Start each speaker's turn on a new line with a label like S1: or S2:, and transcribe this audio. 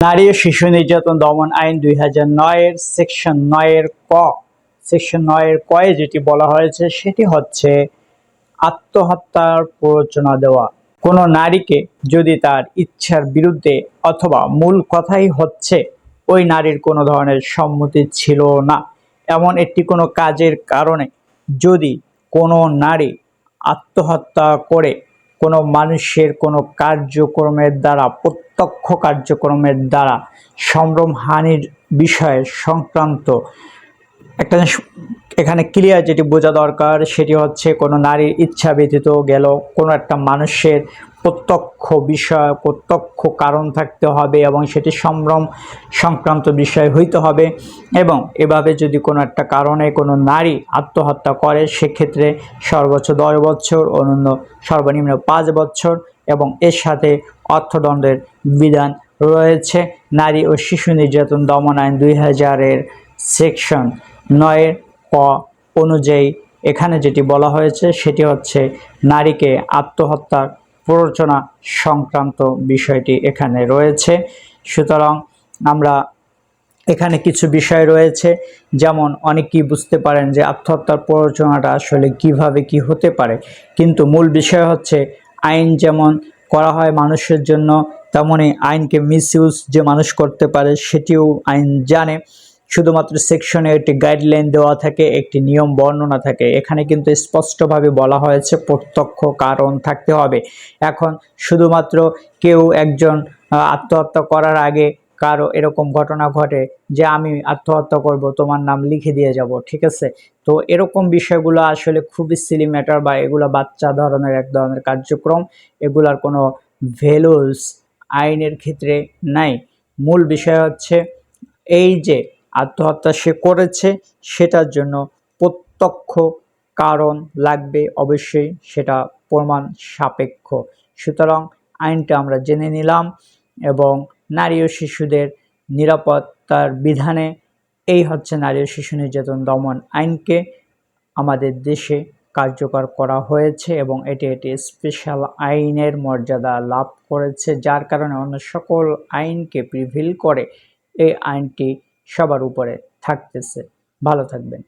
S1: নারী ও শিশু নির্যাতন দমন আইন দুই হাজার নয়ের সেকশন নয়ের ক, সেকশন নয়ের কয়ে যেটি বলা হয়েছে সেটি হচ্ছে আত্মহত্যার প্ররোচনা দেওয়া। কোনো নারীকে যদি তার ইচ্ছার বিরুদ্ধে অথবা মূল কথাই হচ্ছে, ওই নারীর কোনো ধরনের সম্মতি ছিল না। এমন একটি কোনো কাজের কারণে যদি কোনো নারী আত্মহত্যা করে কোনো মানুষের কোনো কার্যক্রমের দ্বারা, প্রত্যক্ষ কার্যক্রমের দ্বারা সম্ভ্রমহানির বিষয়ে সংক্রান্ত একটা এখানে ক্লিয়ার যেটি বোঝা দরকার সেটি হচ্ছে কোনো নারীর ইচ্ছা ব্যতীত গেল কোনো একটা মানুষের প্রত্যক্ষ বিষয়, প্রত্যক্ষ কারণ থাকতে হবে এবং সেটি সম্ভ্রম সংক্রান্ত বিষয় হইতে হবে এবং এভাবে যদি কোনো একটা কারণে কোনো নারী আত্মহত্যা করে, সেক্ষেত্রে সর্বোচ্চ দশ বছর অনন্য সর্বনিম্ন পাঁচ বছর এবং এর সাথে অর্থদণ্ডের বিধান রয়েছে। নারী ও শিশু নির্যাতন দমন আইন দুই হাজারের সেকশন নয়ের ক অনুযায়ী এখানে যেটি বলা হয়েছে, সেটি হচ্ছে নারীকে আত্মহত্যার প্ররোচনা সংক্রান্ত বিষয়টি এখানে রয়েছে। সুতরাং আমরা এখানে কিছু বিষয় রয়েছে, যেমন অনেকেই বুঝতে পারেন যে আত্মহত্যার প্ররোচনাটা আসলে কীভাবে কি হতে পারে। কিন্তু মূল বিষয় হচ্ছে, আইন যেমন করা হয় মানুষের জন্য তেমনই আইনকে মিসইউজ যে মানুষ করতে পারে, সেটিও আইন জানে। শুধুমাত্র সেকশনে একটি গাইডলাইন দেওয়া থাকে, একটি নিয়ম বর্ণনা থাকে। এখানে কিন্তু স্পষ্টভাবে বলা হয়েছে প্রত্যক্ষ কারণ থাকতে হবে। এখন শুধুমাত্র কেউ একজন আত্মহত্যা করার আগে কারও এরকম ঘটনা ঘটে যে আমি আত্মহত্যা করব, তোমার নাম লিখে দিয়ে যাব, ঠিক আছে? তো এরকম বিষয়গুলো আসলে খুবই সিলি ম্যাটার বা এগুলো বাচ্চা ধরনের এক ধরনের কার্যক্রম। এগুলার কোনো ভ্যালুস আইনের ক্ষেত্রে নাই। মূল বিষয় হচ্ছে এই যে আত্মহত্যা সে করেছে, সেটার জন্য প্রত্যক্ষ কারণ লাগবে অবশ্যই, সেটা প্রমাণ সাপেক্ষ। সুতরাং আইনটা আমরা জেনে নিলাম এবং নারী ও শিশুদের নিরাপত্তার বিধানে এই হচ্ছে নারী ও শিশু নির্যাতন দমন আইনকে আমাদের দেশে কার্যকর করা হয়েছে এবং এটি একটি স্পেশাল আইনের মর্যাদা লাভ করেছে, যার কারণে অন্য সকল আইনকে প্রিভিল করে এই আইনটি সবার উপরে থাকতেছে। ভালো থাকবেন।